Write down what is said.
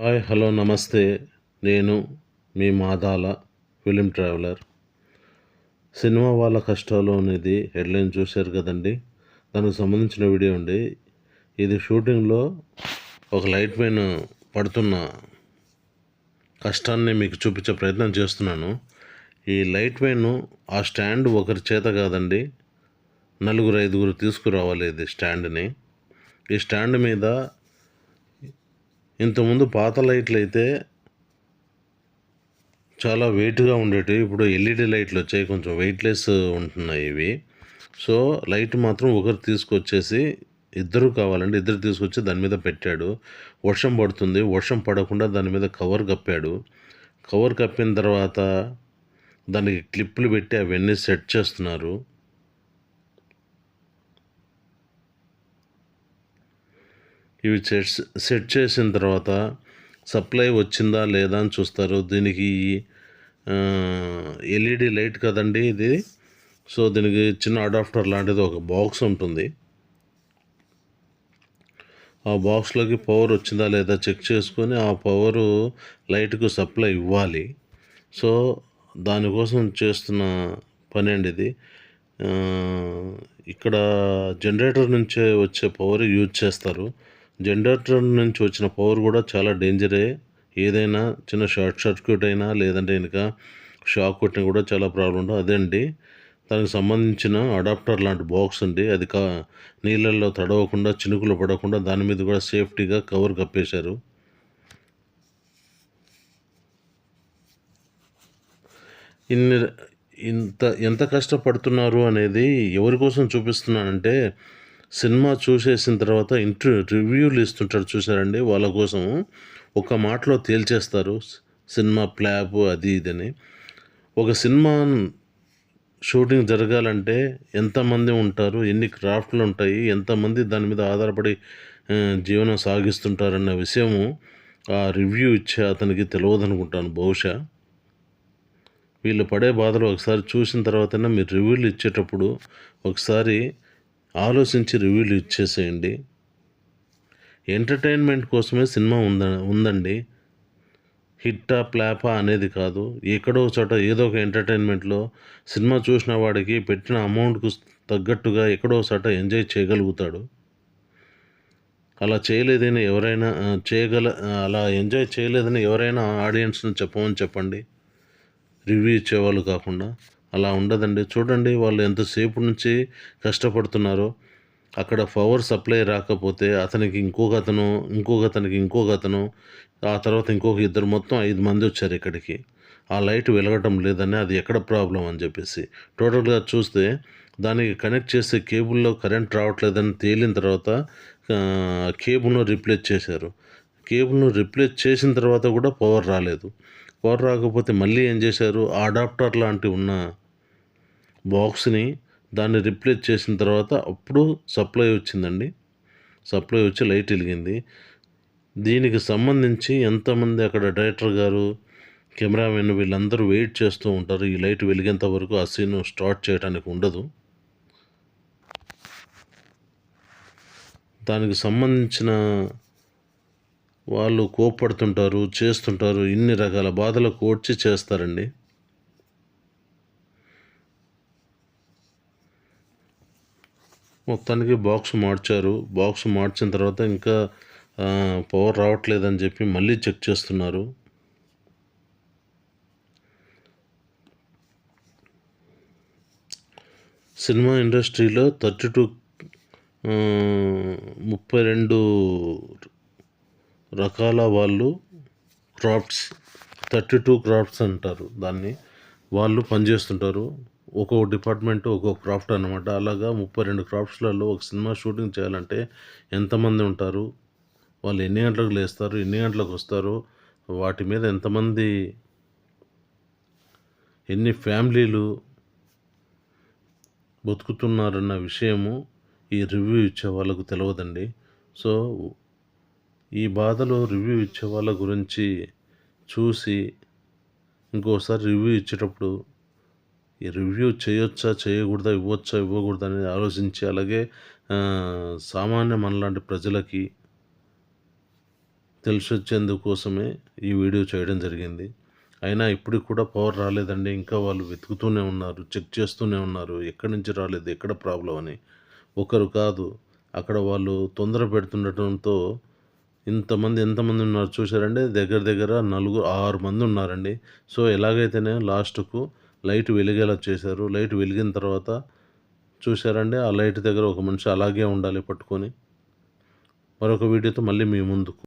Hi hello నమస్తే. నేను మీ మాదాల ఫిలిం ట్రావెలర్. సినిమా వాళ్ళ కష్టాలు అనేది హెడ్లైన్ చూశారు కదండి. దానికి సంబంధించిన వీడియో అండి. ఇది షూటింగ్లో ఒక లైట్ మెయిన్ పడుతున్న కష్టాన్ని మీకు చూపించే ప్రయత్నం చేస్తున్నాను. ఈ లైట్ మెయిన్ ఆ స్టాండ్ ఒకరి చేత కాదండి. నలుగురు ఐదుగురు తీసుకురావాలి ఇది స్టాండ్ని. ఈ స్టాండ్ మీద ఇంతకుముందు పాత లైట్లు అయితే చాలా వెయిట్గా ఉండేటివి. ఇప్పుడు ఎల్ఈడి లైట్లు వచ్చాయి. కొంచెం వెయిట్లెస్ ఉంటున్నాయి ఇవి. సో లైట్ మాత్రం ఒకరు తీసుకొచ్చేసి ఇద్దరు కావాలండి. ఇద్దరు తీసుకొచ్చి దాని మీద పెట్టాడు. వర్షం పడుతుంది. వర్షం పడకుండా దాని మీద కవర్ కప్పాడు. కవర్ కప్పిన తర్వాత దానికి క్లిప్పులు పెట్టి అవన్నీ సెట్ చేస్తున్నారు. ఇవి సెట్ సెట్ చేసిన తర్వాత సప్లై వచ్చిందా లేదా అని చూస్తారు. దీనికి ఎల్ఈడి లైట్ కదండి ఇది. సో దీనికి చిన్న అడాప్టర్ లాంటిది ఒక బాక్స్ ఉంటుంది. ఆ బాక్స్లోకి పవర్ వచ్చిందా లేదా చెక్ చేసుకొని ఆ పవరు లైట్కు సప్లై ఇవ్వాలి. సో దానికోసం చేస్తున్న పని అండి ఇది. ఇక్కడ జనరేటర్ నుంచే వచ్చే పవర్ యూజ్ చేస్తారు. జనరేటర్ నుంచి వచ్చిన పవర్ కూడా చాలా డేంజరే ఏదైనా చిన్న షార్ట్ సర్క్యూట్ అయినా లేదంటే ఇంకా షాక్ కొట్టినా కూడా చాలా ప్రాబ్లం ఉంటుంది అదే అండి దానికి సంబంధించిన అడాప్టర్ లాంటి బాక్స్ ఉంది అది కా నీళ్ళల్లో తడవకుండా చినుకులు పడకుండా దాని మీద కూడా సేఫ్టీగా కవర్ కప్పేశారు. ఇన్ని ఇంత ఎంత కష్టపడుతున్నారు అనేది ఎవరి కోసం చూపిస్తున్నానంటే సినిమా చూసేసిన తర్వాత ఇంటర్ రివ్యూలు ఇస్తుంటారు చూసారండి. వాళ్ళ కోసం ఒక మాటలో తేల్చేస్తారు సినిమా ప్లాప్ అది ఇదని ఒక సినిమా షూటింగ్ జరగాలంటే ఎంతమంది ఉంటారు ఎన్ని క్రాఫ్ట్లు ఉంటాయి ఎంతమంది దాని మీద ఆధారపడి జీవనం సాగిస్తుంటారన్న విషయము ఆ రివ్యూ ఇచ్చే అతనికి తెలియదు అనుకుంటాను బహుశా. వీళ్ళు పడే బాధలు ఒకసారి చూసిన తర్వాతనే మీరు రివ్యూలు ఇచ్చేటప్పుడు ఒకసారి ఆలోచించి రివ్యూలు ఇచ్చేసేయండి. ఎంటర్టైన్మెంట్ కోసమే సినిమా ఉంద ఉందండి. హిట్టా ప్లాపా అనేది కాదు. ఎక్కడో చోట ఏదో ఒక ఎంటర్టైన్మెంట్లో సినిమా చూసిన వాడికి పెట్టిన అమౌంట్కు తగ్గట్టుగా ఎక్కడో చోట ఎంజాయ్ చేయగలుగుతాడు. అలా చేయలేదని ఎవరైనా చేయగల అలా ఎంజాయ్ చేయలేదని ఎవరైనా ఆడియన్స్ని చెప్పమని చెప్పండి. రివ్యూ ఇచ్చేవాళ్ళు కాకుండా. అలా ఉండదండి. చూడండి వాళ్ళు ఎంతసేపు నుంచి కష్టపడుతున్నారో. అక్కడ పవర్ సప్లై రాకపోతే అతనికి ఇంకొక అతను ఇంకొక అతనికి ఇంకొక అతను ఆ తర్వాత ఇంకొక ఇద్దరు మొత్తం ఐదు మంది వచ్చారు ఇక్కడికి. ఆ లైట్ వెలగటం లేదని అది ఎక్కడ ప్రాబ్లం అని చెప్పేసి. టోటల్గా చూస్తే దానికి కనెక్ట్ చేసే కేబుల్లో కరెంట్ రావట్లేదని తేలిన తర్వాత కేబుల్ను రిప్లేస్ చేశారు. కేబుల్ను రిప్లేస్ చేసిన తర్వాత కూడా పవర్ రాలేదు. పవర్ రాకపోతే మళ్ళీ ఏం చేశారు? ఆ అడాప్టర్ లాంటి ఉన్న బాక్స్ని దాన్ని రిప్లేస్ చేసిన తర్వాత అప్పుడు సప్లై వచ్చిందండి. సప్లై వచ్చి లైట్ వెలిగింది. దీనికి సంబంధించి ఎంతమంది అక్కడ డైరెక్టర్ గారు కెమెరామెన్ వీళ్ళందరూ వెయిట్ చేస్తూ ఉంటారు. ఈ లైట్ వెలిగేంత వరకు ఆ సీన్ స్టార్ట్ చేయడానికి ఉండదు. దానికి సంబంధించిన వాళ్ళు కోప్పడుతుంటారు చేస్తుంటారు. ఇన్ని రకాల బాధలు కోడ్చి చేస్తారండి. మొత్తానికి బాక్స్ మార్చారు. బాక్స్ మార్చిన తర్వాత ఇంకా పవర్ రావట్లేదని చెప్పి మళ్ళీ చెక్ చేస్తున్నారు. సినిమా ఇండస్ట్రీలో థర్టీ టూ ముప్పై రెండు రకాల వాళ్ళు క్రాఫ్ట్స్ థర్టీ టూ క్రాఫ్ట్స్ అంటారు దాన్ని. వాళ్ళు పనిచేస్తుంటారు. ఒక్కొక్క డిపార్ట్మెంట్ ఒక్కొక్క క్రాఫ్ట్ అనమాట అలాగా ముప్పై రెండు క్రాఫ్ట్స్లలో ఒక సినిమా షూటింగ్ చేయాలంటే ఎంతమంది ఉంటారు? వాళ్ళు ఎన్ని గంటలకు లేస్తారు? ఎన్ని గంటలకు వస్తారు? వాటి మీద ఎంతమంది ఎన్ని ఫ్యామిలీలు బతుకుతున్నారన్న విషయము ఈ రివ్యూ ఇచ్చే వాళ్ళకు తెలియదండి సో ఈ బాధలో రివ్యూ ఇచ్చే వాళ్ళ గురించి చూసి ఇంకోసారి రివ్యూ ఇచ్చేటప్పుడు ఈ రివ్యూ చేయొచ్చా చేయకూడదా ఇవ్వచ్చా ఇవ్వకూడదా అనేది ఆలోచించి అలాగే సామాన్య మనలాంటి ప్రజలకి తెలిసొచ్చేందుకోసమే ఈ వీడియో చేయడం జరిగింది. అయినా ఇప్పటికి కూడా పవర్ రాలేదండి. ఇంకా వాళ్ళు వెతుకుతూనే ఉన్నారు చెక్ చేస్తూనే ఉన్నారు. ఎక్కడి నుంచి రాలేదు ఎక్కడ ప్రాబ్లం అని. ఒకరు కాదు అక్కడ వాళ్ళు తొందర పెడుతుండటంతో ఇంతమంది ఎంతమంది ఉన్నారు చూసారండి దగ్గర దగ్గర నలుగురు ఆరు మంది ఉన్నారండి. సో ఎలాగైతేనే లాస్ట్కు లైట్ వెలిగేలా చేశారు. లైట్ వెలిగిన తర్వాత చూశారండి ఆ లైట్ దగ్గర ఒక మనిషి అలాగే ఉండాలి పట్టుకొని. మరొక వీడియోతో మళ్ళీ మీ ముందుకు.